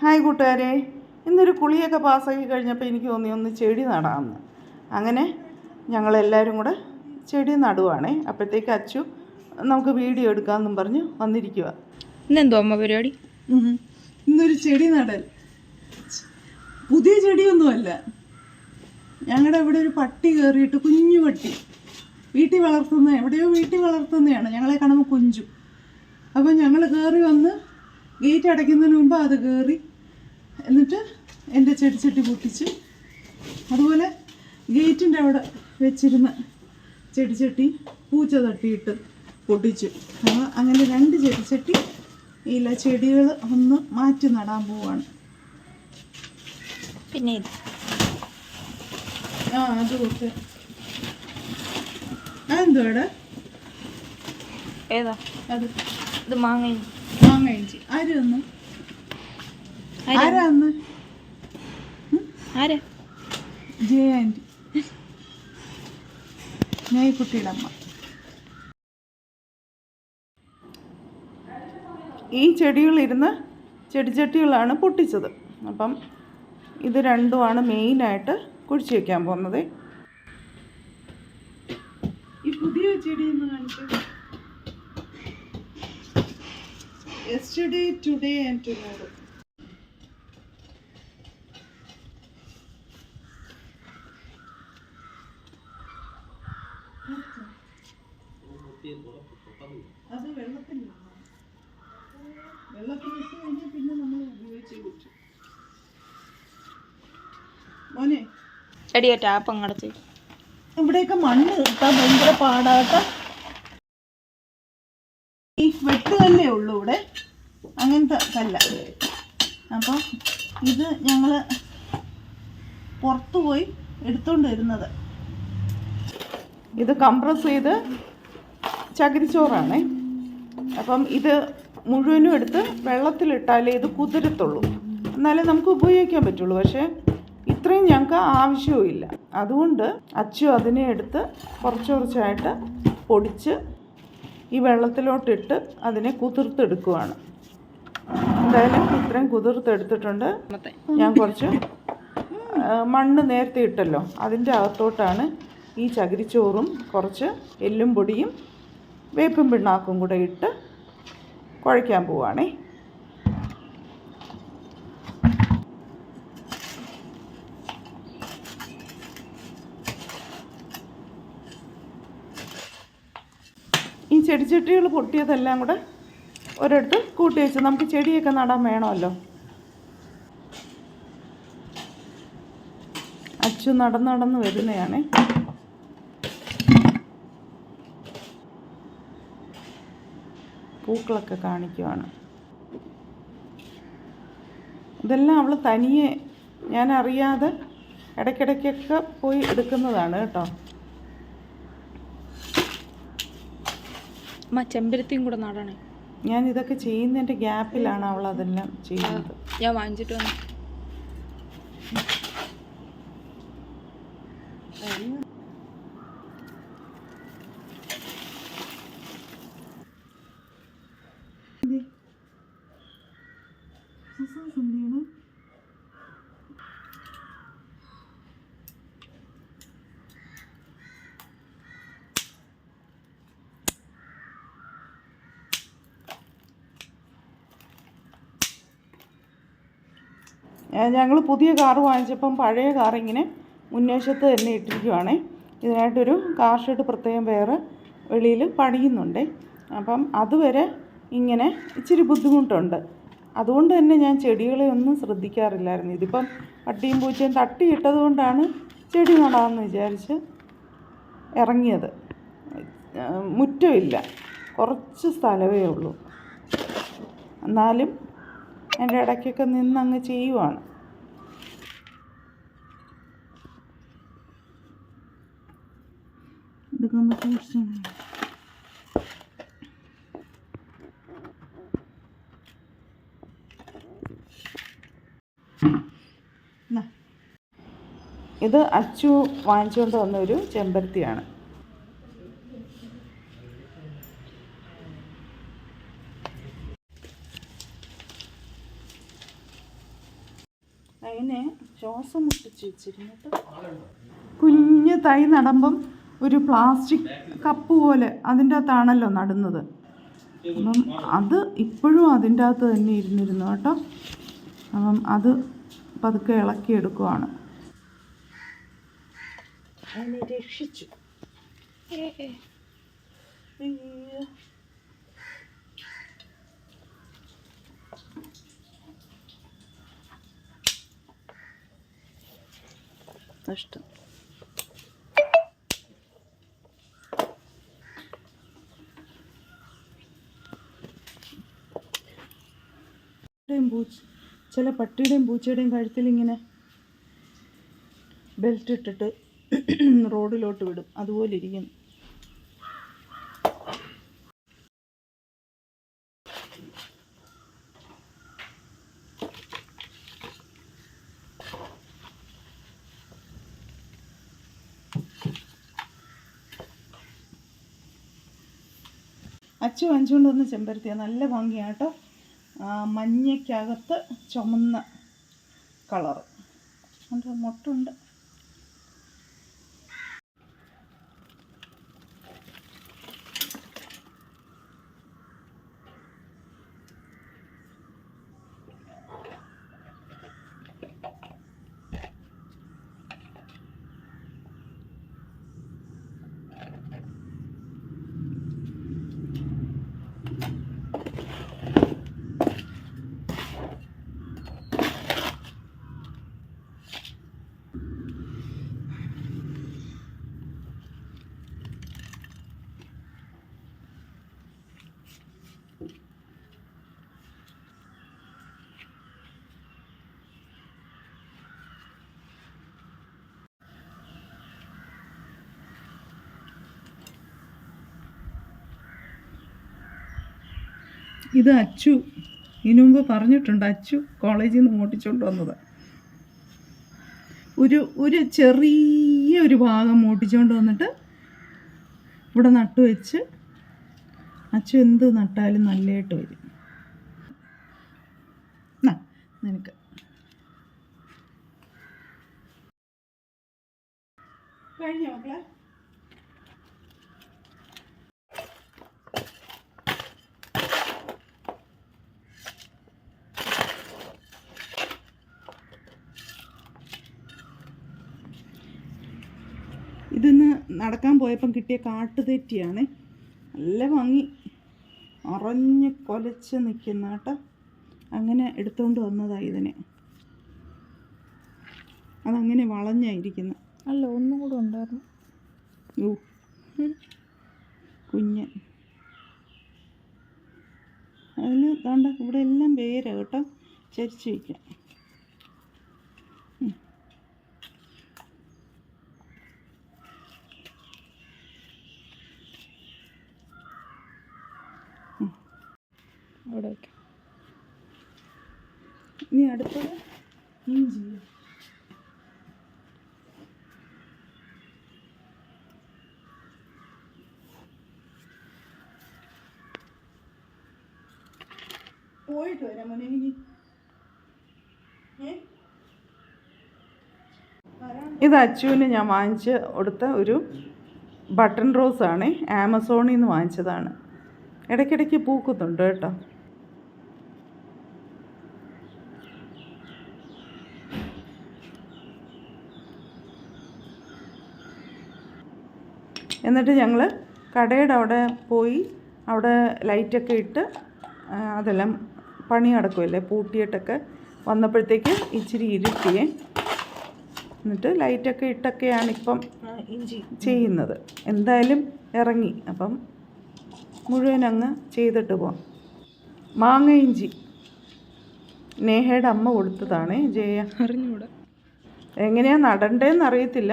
Hi കൂട്ടുകാരെ ഇന്നൊരു കുളിയൊക്കെ പാസ്സാക്കി കഴിഞ്ഞപ്പോൾ എനിക്ക് തോന്നി ഒന്ന് ചെടി നടാമെന്ന് അങ്ങനെ ഞങ്ങളെല്ലാവരും കൂടെ ചെടി നടുവാണേ. അപ്പോഴത്തേക്ക് അച്ചു നമുക്ക് വീഡിയോ എടുക്കാമെന്നും പറഞ്ഞ് വന്നിരിക്കുക ഇന്നെന്തോ അമ്മ പരിപാടി? ഇന്നൊരു ചെടി നടൽ. പുതിയ ചെടിയൊന്നുമല്ല. ഞങ്ങളുടെ ഇവിടെ ഒരു പട്ടി കയറിയിട്ട് കുഞ്ഞു പട്ടി. വീട്ടിൽ വളർത്തുന്ന എവിടെയോ വീട്ടിൽ വളർത്തുന്നതാണ് ഞങ്ങളെ കാണുമ്പോൾ കുഞ്ചു. അപ്പം ഞങ്ങൾ കയറി വന്ന് ഗേറ്റ് അടയ്ക്കുന്നതിന് മുമ്പ് അത് കയറി എന്നിട്ട് എന്റെ ചെടിച്ചട്ടി പൊട്ടിച്ച് അതുപോലെ ഗേറ്റിന്റെ അവിടെ വെച്ചിരുന്ന ചെടിച്ചട്ടി പൂച്ച തട്ടിയിട്ട് പൊട്ടിച്ചു. അപ്പോൾ അങ്ങനെ രണ്ട് ചെടിച്ചട്ടി ഇല്ല ചെടികൾ ഒന്ന് മാറ്റി നടാൻ പോവാണ്. പിന്നെ ഇത്. ആ അത് കൊടുത്ത്. അതെന്തുവാടാ ഏതാ? അത്. ഇത് മാങ്ങ മാങ്ങ ഇഞ്ചി ആര് തന്നു ആരാ? അന്ന് ആരാ? ജയ ആന്റി. ഞാൻ ഈ കുട്ടിയുടെ അമ്മ. ഈ ചെടികളിരുന്ന് ചെടിച്ചട്ടികളാണ് പൊട്ടിച്ചത്. അപ്പം ഇത് രണ്ടുമാണ് മെയിനായിട്ട് കുഴിച്ച് വെക്കാൻ പോകുന്നത്. ഈ പുതിയ ചെടി ഒന്ന് കാണിച്ചു യെസ്റ്റർഡേ ടുഡേ ആൻഡ് ടുമോറോ അത് വെള്ളത്തിൽ വെള്ളത്തിൽ ഇട്ട് കഴിഞ്ഞാൽ പിന്നെ നമ്മൾ ഉപയോഗിച്ച് മോനെ ചെടിയെ ടാപ്പ് അങ്ങടച്ച് ഇവിടെയൊക്കെ മണ്ണ് ഇട്ടാൽ ഭയങ്കര പാടാട്ട. ഈ വെട്ട് തന്നെ ഉള്ളൂ ഇവിടെ. അങ്ങനത്തെ കല്ല. അപ്പം ഇത് ഞങ്ങൾ പുറത്തു പോയി എടുത്തുകൊണ്ട് വരുന്നത്. ഇത് കംപ്രസ് ചെയ്ത് ചകിരിച്ചോറാണേ അപ്പം ഇത് മുഴുവനും എടുത്ത് വെള്ളത്തിലിട്ടാലേ ഇത് കുതിരത്തുള്ളൂ. എന്നാലേ നമുക്ക് ഉപയോഗിക്കാൻ പറ്റുള്ളൂ. പക്ഷേ ഇത്രയും ഞങ്ങൾക്ക് ആവശ്യവുമില്ല. അതുകൊണ്ട് അച്ചു അതിനെ എടുത്ത് കുറച്ച് കുറച്ചായിട്ട് പൊടിച്ച് ഈ വെള്ളത്തിലോട്ടിട്ട് അതിനെ കുതിർത്തെടുക്കുവാണ്. എന്തായാലും ഇത്രയും കുതിർത്തെടുത്തിട്ടുണ്ട്. ഞാൻ കുറച്ച് മണ്ണ് നേരത്തെ ഇട്ടല്ലോ. അതിന്റെ അകത്തോട്ടാണ് ഈ ചകിരിച്ചോറും കുറച്ച് എല്ലും പൊടിയും വേപ്പും പിണ്ണാക്കും കൂടെ ഇട്ട് കുഴയ്ക്കാൻ പോവാണേ. ചെടിച്ചട്ടികൾ പൊട്ടിയതെല്ലാം കൂടെ ഒരിടത്ത് കൂട്ടി വെച്ച് നമുക്ക് ചെടിയൊക്കെ നടാൻ വേണമല്ലോ. അച്ചു നടന്ന് നടന്ന് വരുന്നതാണേ. പൂക്കളൊക്കെ കാണിക്കുവാണ്. ഇതെല്ലാം അവൾ തനിയെ ഞാൻ അറിയാതെ ഇടയ്ക്കിടയ്ക്കൊക്കെ പോയി എടുക്കുന്നതാണ് കേട്ടോ. അമ്മ ചെമ്പരത്തിയും കൂടെ നടണേ. ഞാൻ ഇതൊക്കെ ചെയ്യുന്നതിന്റെ ഗ്യാപ്പിലാണ് അവൾ അതെല്ലാം ചെയ്യുന്നത്. ഞാൻ വാങ്ങിച്ചിട്ട് വന്നു. ഞങ്ങൾ പുതിയ കാറ് വാങ്ങിച്ചപ്പം പഴയ കാർ ഇങ്ങനെ തന്നെ ഇട്ടിരിക്കുവാണേ. ഇതിനായിട്ടൊരു കാർ ഷെഡ് പ്രത്യേകം വേറെ വെളിയിൽ പണിയുന്നുണ്ട്. അപ്പം അതുവരെ ഇങ്ങനെ ഇച്ചിരി ബുദ്ധിമുട്ടുണ്ട്. അതുകൊണ്ട് തന്നെ ഞാൻ ചെടികളെ ഒന്നും ശ്രദ്ധിക്കാറില്ലായിരുന്നു. ഇതിപ്പം പട്ടിയും പൂച്ചയും തട്ടിയിട്ടത് കൊണ്ടാണ് ചെടി നടാമെന്ന് വിചാരിച്ച് ഇറങ്ങിയത്. മുറ്റമില്ല. കുറച്ച് സ്ഥലമേ ഉള്ളൂ. എന്നാലും എന്റെ ഇടയ്ക്കൊക്കെ നിന്ന് അങ്ങ് ചെയ്യുവാണ്. ഇത് അച്ചു വാങ്ങിച്ചുകൊണ്ട് വന്ന ഒരു ചെമ്പരത്തിയാണ് അതിനെ ശ്വാസം മുട്ടിച്ച് വെച്ചിരുന്നിട്ട് കുഞ്ഞ് തൈ നടമ്പം ഒരു പ്ലാസ്റ്റിക് കപ്പ് പോലെ അതിന്റെ അകത്താണല്ലോ നടുന്നത്. അപ്പം അത് ഇപ്പോഴും അതിന്റെ അകത്ത് തന്നെ ഇരുന്നിരുന്നു കേട്ടോ. അപ്പം അത് പതുക്കെ ഇളക്കിയെടുക്കുവാണ്. അതിനെ രക്ഷിച്ചു. അയ്യോ. പട്ടിയുടെയും പൂച്ച ചില പട്ടിയുടെയും പൂച്ചയുടെയും കഴുത്തിൽ ഇങ്ങനെ ബെൽറ്റ് ഇട്ടിട്ട് റോഡിലോട്ട് വിടും. അതുപോലെ ഇരിക്കുന്നു. അച്ചു അഞ്ചുകൊണ്ട് വന്ന് ചെമ്പരത്തിയ. നല്ല ഭംഗിയാട്ടോ മഞ്ഞയ്ക്കകത്ത് ചുമന്ന കളറ്. അത് മുട്ടുണ്ട്. ഇത് അച്ചു. ഇതിനു മുമ്പ് പറഞ്ഞിട്ടുണ്ട് അച്ചു കോളേജിൽ നിന്ന് മോട്ടിച്ചുകൊണ്ട് വന്നത്. ഒരു ഒരു ചെറിയ ഒരു ഭാഗം മോട്ടിച്ചുകൊണ്ട് വന്നിട്ട് ഇവിടെ നട്ടു വെച്ച് അച്ചു എന്ത് നട്ടാലും നല്ലതായിട്ട് വരും. നിനക്ക്. കഴിഞ്ഞോ മക്കളെ? ഇതിന്ന് നടക്കാൻ പോയപ്പം കിട്ടിയ കാട്ടുതെറ്റിയാണ്. നല്ല ഭംഗി. അറഞ്ഞ് കൊലച്ച് നിൽക്കുന്ന കേട്ടോ അങ്ങനെ എടുത്തുകൊണ്ട് വന്നതാണ് ഇതിനെ. അതങ്ങനെ വളഞ്ഞായിരിക്കുന്നു അല്ല ഒന്നും കൂടെ ഉണ്ടായിരുന്നു. ഓ കുഞ്ഞ്. അതിന് കണ്ട ഇവിടെ എല്ലാം വേര് കേട്ടോ. ചരിച്ച് വയ്ക്കാം അവിടെ വയ്ക്കാം ഇനി അടുത്തത് ഇഞ്ചി. പോയിട്ട് വരാം മോനെ ഇനി. ഇത് അച്ചുവിന് ഞാൻ വാങ്ങിച്ച് കൊടുത്ത ഒരു ബട്ടൺ റോസാണ്. ആമസോണിൽ നിന്ന് വാങ്ങിച്ചതാണ്. ഇടയ്ക്കിടയ്ക്ക് പൂക്കുന്നുണ്ട് കേട്ടോ. എന്നിട്ട് ഞങ്ങൾ കടയുടെ അവിടെ പോയി അവിടെ ലൈറ്റൊക്കെ ഇട്ട് അതെല്ലാം പണി നടക്കുമല്ലേ പൂട്ടിയിട്ടൊക്കെ വന്നപ്പോഴത്തേക്ക് ഇച്ചിരി ഇരുട്ടിയെ. എന്നിട്ട് ലൈറ്റൊക്കെ ഇട്ടൊക്കെയാണ് ഇപ്പം ഇഞ്ചി. ചെയ്യുന്നത്. എന്തായാലും ഇറങ്ങി. അപ്പം മുഴുവൻ അങ്ങ് ചെയ്തിട്ട് പോവാം. മാങ്ങ ഇഞ്ചി. നേഹയുടെ അമ്മ കൊടുത്തതാണേ. ജയ. അറിഞ്ഞൂടെ. എങ്ങനെയാണ് നടണ്ടേന്ന് അറിയത്തില്ല.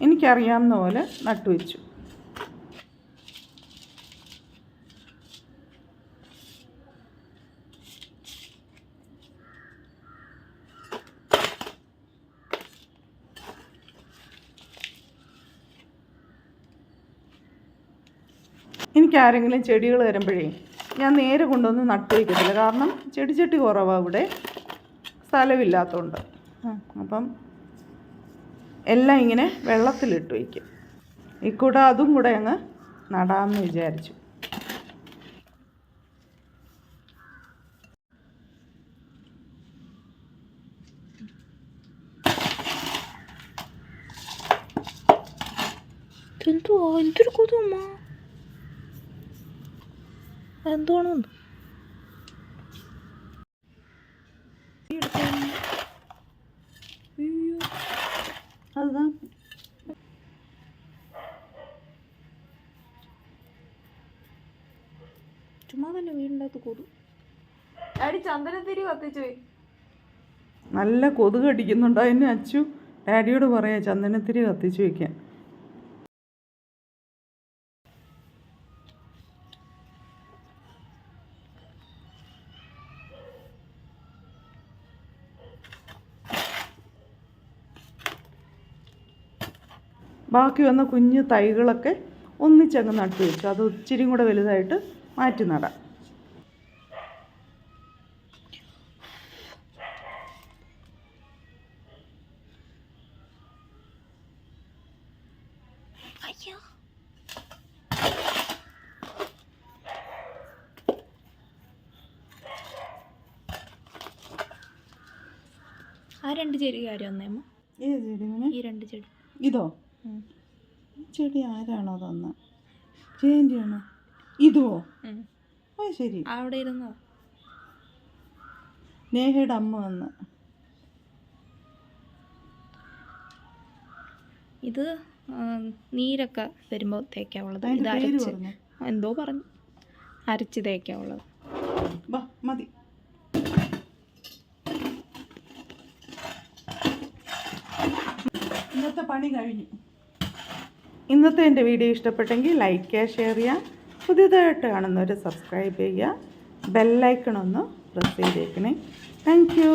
എനിക്കറിയാവുന്ന പോലെ നട്ടുവെച്ചു എനിക്ക് ആരെങ്കിലും ചെടികൾ തരുമ്പോഴേ ഞാൻ നേരെ കൊണ്ടുവന്ന് നട്ടു വയ്ക്കത്തില്ല കാരണം ചെടിച്ചട്ടി ചട്ടി കുറവാണ് ഇവിടെ. സ്ഥലമില്ലാത്തതുകൊണ്ട് അപ്പം എല്ലാം ഇങ്ങനെ വെള്ളത്തിലിട്ട് വയ്ക്കും. ഇക്കൂടെ അതും കൂടെ അങ്ങ് നടാമെന്ന് വിചാരിച്ചു. എന്തുവാ എന്തൊരു കൊതുമ്മ എന്തുവാണോ ചന്ദനത്തിരി കത്തിച്ചു നല്ല കൊതുക് അടിക്കുന്നുണ്ട് അതിന് അച്ചു. ഡാഡിയോട് പറയാം ചന്ദനത്തിരി കത്തിച്ചു വയ്ക്കാൻ ബാക്കി വന്ന കുഞ്ഞു തൈകളൊക്കെ ഒന്നിച്ചങ്ങ് നട്ടു വെച്ചു. അത് ഇച്ചിരിയും കൂടെ വലുതായിട്ട് മാറ്റി നടാം അയ്യോ ആ രണ്ട് ചെടി കാര്യം ഒന്നേമ്മ ഏത് ചെടി മോനെ? ഈ രണ്ട് ചെടി. ഇതോ? ചെടി ആരാണോ തന്ന? ചേഞ്ചിയാണോ? ഇതോ. ആ ശരി. അവിടെ ഇരുന്നോ? നേഹയുടെ അമ്മ വന്ന്. ഇത് നീരൊക്കെ വരുമ്പോൾ തേക്കാവുള്ളത്. ഇത് അരച്ച്. എന്തോ പറഞ്ഞു. അരച്ച് തേക്കാവുള്ളത്. മതി. ഇന്നത്തെ പണി കഴിഞ്ഞു. ഇന്നത്തെ എന്റെ വീഡിയോ ഇഷ്ടപ്പെട്ടെങ്കിൽ ലൈക്ക് ചെയ്യുക ഷെയർ ചെയ്യുക പുതിയതായിട്ട് കാണുന്നവർ സബ്സ്ക്രൈബ് ചെയ്യുക ബെല്ലൈക്കണൊന്ന് പ്രസ് ചെയ്തേക്കണേ. Thank you